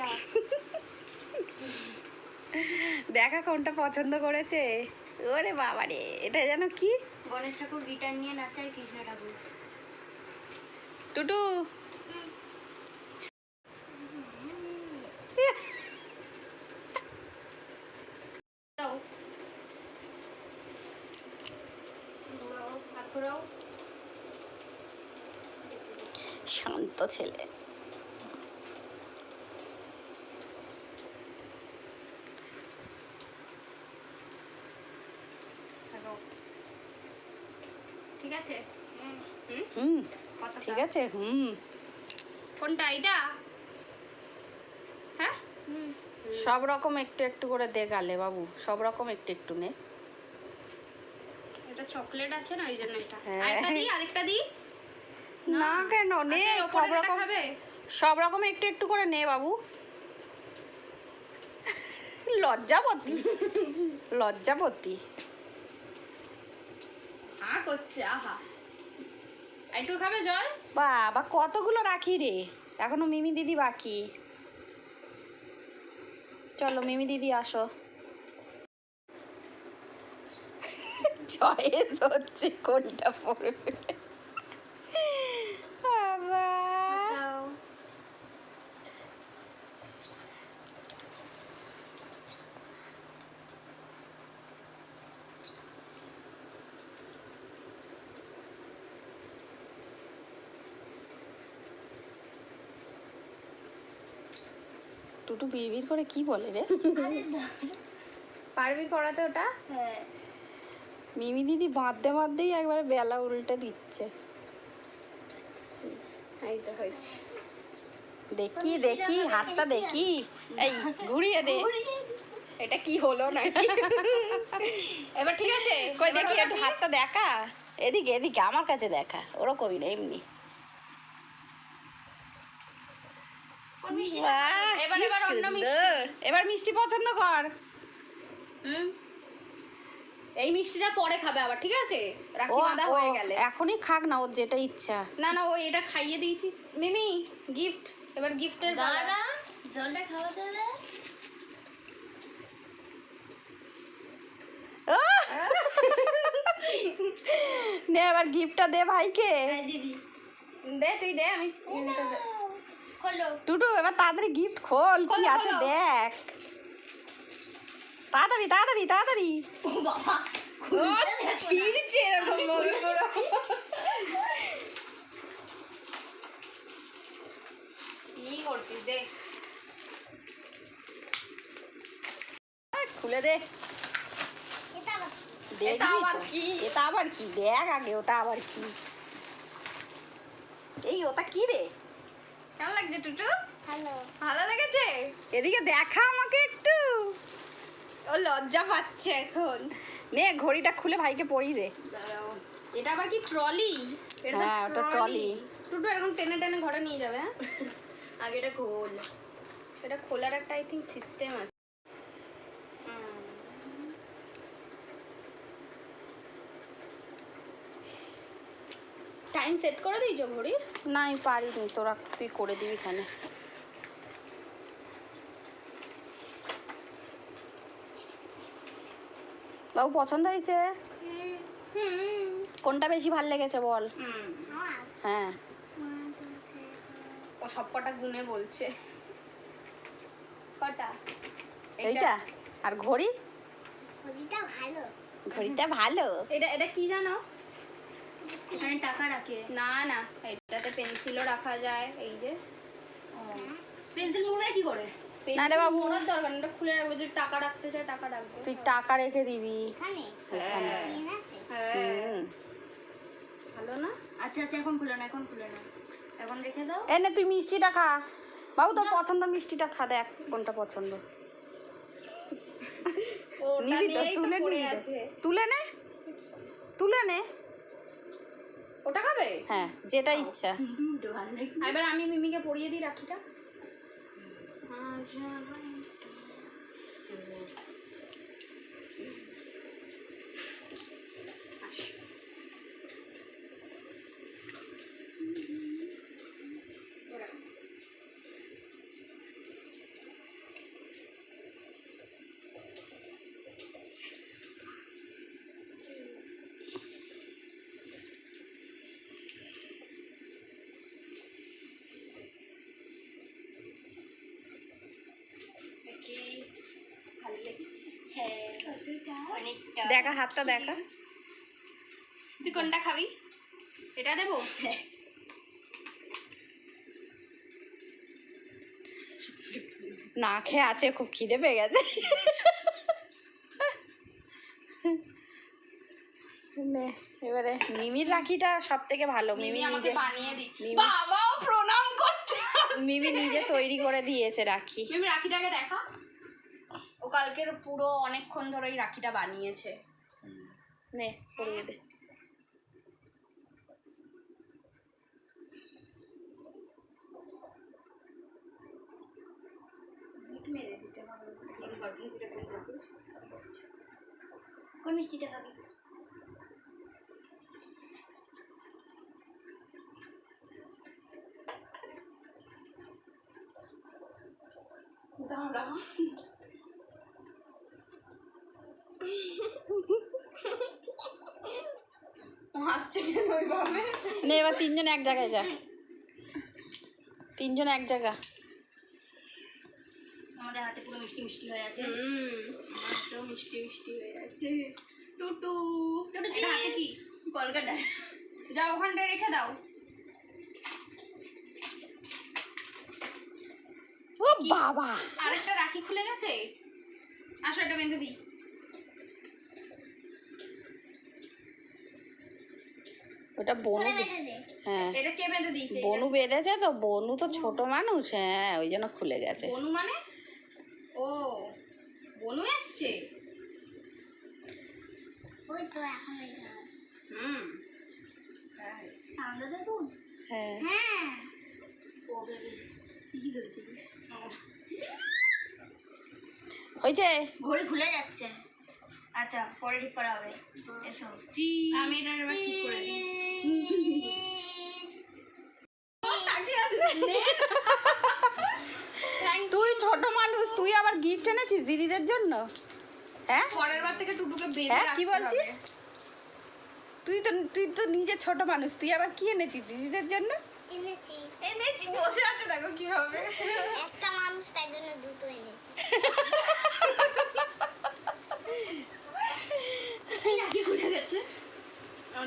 দেখা কোনটা পছন্দ করেছে? ওরে বাবা রে এটা যেন কি? গণেশ ঠাকুর গিটার নিয়ে নাচে আর কৃষ্ণ ঠাকুর। টুটু। শান্ত ছেলে থাকো। ঠিক আছে হুম হুম কতটা? ঠিক আছে হুম। কোনটা এটা হ্যাঁ? সব রকম একটু একটু করে দে গালে বাবু সব রকম একটু একটু নে। এটা চকলেট আছে না ওই জন্য এটা? হ্যাঁ। আরেকটা দিই আরেকটা দিই? না কেন? নে আচ্ছা, সব রকম খাবে? সব রকম একটু একটু করে নে বাবু। লজ্জাবতী। লজ্জাবতী। হা করছে আহা। একটু খাবে জল? বাবা, কতগুলো রাখি রে? এখনও মিমি দিদি বাকি। চলো, মিমি দিদি আসো। চয়েস হচ্ছে, কোনটা পড়বে বাবা দাও টুটু বিড়বিড় করে কি বলে রে? পারবি পড়াতে ওটা? হ্যাঁ। মিমি দিদি বাঁধতে বাঁধতেই একবারে বেলা উল্টে দিচ্ছে। এই তো হয়েছে। দেখি দেখি হাতটা দেখি। এই ঘুরিয়ে দে। এটা কি হলো নাকি? এবার ঠিক আছে কই দেখি একটু হাতটা দেখা। এদিকে এদিকে আমার কাছে দেখা। ওরকমই না এমনি। এবার এবার অন্য মিষ্টি। এবার মিষ্টি পছন্দ কর। হুম? এই মিষ্টিটা পরে খাবে আবার ঠিক আছে? রাখি বাঁধা হয়ে গেলে। এখনই খাক না ওর যেটা ইচ্ছা। না না ও এটা খাইয়ে দিয়েছি। মিমি গিফট এবার গিফটের দাঁড়া জলটা খাওয়াতে দে নে এবার গিফটটা দে ভাইকে। হ্যাঁ দিদি। দে তুই দে আমি। খোলো। টুটু এবার তাড়াতাড়ি গিফট খোল কি খোলো, আছে খোলো। দেখ। তাড়াতাড়ি তাড়াতাড়ি তাড়াতাড়ি। ও বাবা ও ছিঁড়ছে এরকম বড় বড়। কি করছিস দে। খুলে দে। এটা আবার দেখবি এটা আবার তো। কি? এটা আবার কি? দেখ আগে ওটা আবার কি? এই ওটা কি রে? কেমন লাগছে টুটু? ভালো। লেগেছে? এদিকে দেখা আমাকে একটু। ও লজ্জা পাচ্ছে এখন। নে ঘড়িটা খুলে ভাইকে পরিয়ে দে। এটা আবার কি ট্রলি? হ্যাঁ, ওটা ট্রলি। টুটু এরকম টেনে টেনে ঘরে নিয়ে যাবে হ্যাঁ? আগে এটা খোল। এটা খোলার একটা আই থিঙ্ক সিস্টেম আছে। টাইম সেট করে দিয়েছ ঘড়ির না আমি পারিনি তোরা তুই করে দিবি এখানে। বাবু পছন্দ হয়েছে? কোনটা বেশি ভালো লেগেছে বল? হ্যাঁ। ও সব কটা গুনে বলছে। কটা? এইটা। আর ঘড়ি? হদিটা ভালো। ঘড়িটা ভালো। এটা এটা কি জানো? এখানে টাকা রাখে। না না এটাতে পেন্সিলও রাখা যায় এই যে। পেন্সিল মুড়বে কি করে? না রে বাবু। মোড়ার দরকার এটা খুলে রাখবে যদি টাকা রাখতে চায় টাকা রাখবে। তুই টাকা রেখে দিবি। এখানে? হ্যাঁ। হ্যাঁ। হুম। ভালো না? আচ্ছা আচ্ছা এখন খুলো না এখন খুলো না এখন রেখে দাও। এ নে তুই মিষ্টিটা খা। বাবু তোর পছন্দ মিষ্টিটা খা দেখ কোনটা পছন্দ। নিবি তো তুলে নিবি তুলে নে। তুলে নে। ওটা খাবে? হ্যাঁ যেটা ইচ্ছা। এবার আমি মিমিকে পরিয়ে দিই রাখিটা। অনেকটা দেখা হাতটা দেখা। তুই কোনটা খাবি? এটা দেবো? না খেয়ে আছে খুব খিদে পেয়ে গেছে। এবারে মিমির রাখিটা সব থেকে ভালো। মিমি নিজে বানিয়ে দি মিমি- বাবাও প্রণাম করতে মিমি নিজে তৈরি করে দিয়েছে রাখি। মিমি রাখিটাকে দেখা। ও কালকের পুরো অনেকক্ষণ ধরে ওই রাখিটা বানিয়েছে। নে পরিয়ে দে। মেরে দিতে হবে। কোন মিষ্টিটা খাবি? দাঁড়া ও হাসছে কেন ওইভাবে নে এবার তিনজন এক জায়গায় যা। তিনজন এক জায়গা। আমাদের হাতে পুরো মিষ্টি মিষ্টি হয়ে আছে। মিষ্টি মিষ্টি হয়ে আছে। টুটু। টুটু এটা হাতে কি? কলকাতা যাও ওখানটায় রেখে দাও। ও বাবা। আরেকটা রাখি খুলে গেছে? আসো এটা বেঁধে দিই। ওটা বনু হ্যাঁ। এটা কে বেঁধে দিয়েছে? বনু বেঁধেছে তো বনু তো ছোট মানুষ হ্যাঁ ওই জন্য খুলে গেছে। বনু মানে? ও বনু এসছে? ওই তো এখন হুম। হ্যাঁ। হ্যাঁ। ও বেবি কি কি ভেবেছিলিস? হয়েছে? ঘড়ি খুলে যাচ্ছে। আচ্ছা পরে ঠিক করা হবে। এসো। আমি এটা এবার ঠিক করে দিদিদের জন্য? হ্যাঁ? পরের বার থেকে টুটুকে বেঁধে হ্যাঁ কি বলছিস? তুই তো তুই তো নিজে ছোট মানুষ তুই আবার কি এনেছিস দিদিদের জন্য? এনেছি। এনেছি বসে আছে দেখো কীভাবে। একটা মানুষ তাই জন্য দুটো এনেছি। গেছে?